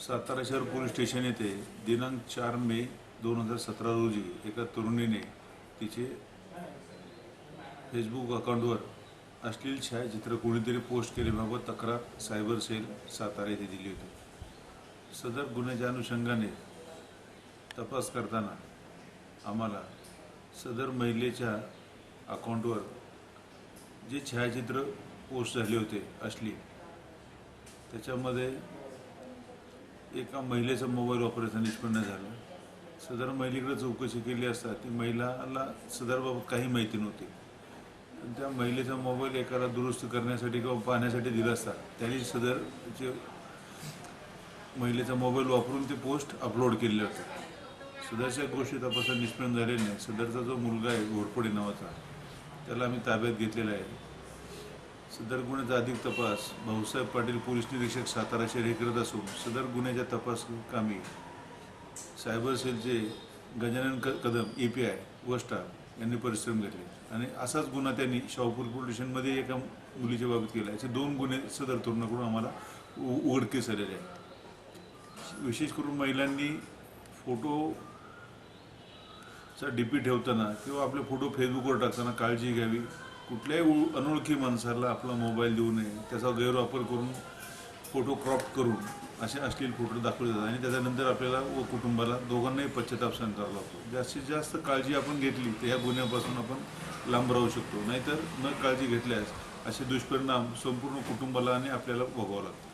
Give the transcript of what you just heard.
सातारा शहर police station येथे दिनांक चार मे दोन हजार सतरा रोजी एका तरुणीने तिचे फेसबुक अकाउंटवर अश्लील छायाचित्र कोणीतरी पोस्ट केल्याबाबत तक्रार सायबर सेल सातारा येथे दिली होती. सदर गुन्ह्याच्या अनुषंगाने तपास करताना आम्हाला सदर महिलेच्या अकाउंटवर जे छायाचित्र पोस्ट झाले होते अश्लील त्याच्यामध्ये एका महिलेचा मोबाईल वापरायचा निष्पन्न झाला. सदर महिलेकडे चौकशी केली असता ती महिलाला सदरबाबत काही माहिती नव्हती. पण त्या महिलेचा मोबाईल एकाला दुरुस्त करण्यासाठी किंवा पाहण्यासाठी दिला असता. त्यांनी सदर जे महिलेचा मोबाईल वापरून ते पोस्ट अपलोड केले होते. सदरच्या गोष्टी तपासात निष्पन्न झालेल्या नाही सदरचा जो मुलगा आहे घोरपडे नावाचा त्याला आम्ही ताब्यात घेतलेला आहे. सदर गुन्ह्याचा अधिक तपास. भाऊसाहेब पाटील पोलीस निरीक्षक सातारा शहर हे करत असून सदर गुन्ह्याच्या तपास कामी. सायबर सेलचे गजानन क कदम ए पी आय वस्टा यांनी परिश्रम घेतले. आणि असाच गुन्हा त्यांनी शाहूपूर पोलीस स्टेशनमध्ये एका मुलीच्या बाबत केला. असे दोन गुन्हे सदर तरुणाकडून आम्हाला उ उघडकीस आलेले आहेत. विशेष करून महिलांनी फोटो चा डी पी ठेवताना किंवा आपले फोटो फेसबुकवर टाकताना काळजी घ्यावी. कुठल्याही उ- अनोळखी माणसाला आपला मोबाईल देऊ नये त्याचा गैरवापर करून फोटो क्रॉप करून असे अश्लील फोटो दाखवले जातात. आणि त्याच्यानंतर आपल्याला व कुटुंबाला दोघांनाही पश्चाताप सहन करावा लागतो. जास्तीत जास्त काळजी आपण घेतली तर ह्या गुन्ह्यापासून आपण लांब राहू शकतो. नाहीतर न काळजी घेतल्यास असे दुष्परिणाम संपूर्ण कुटुंबाला आणि आपल्याला भोगावं लागतो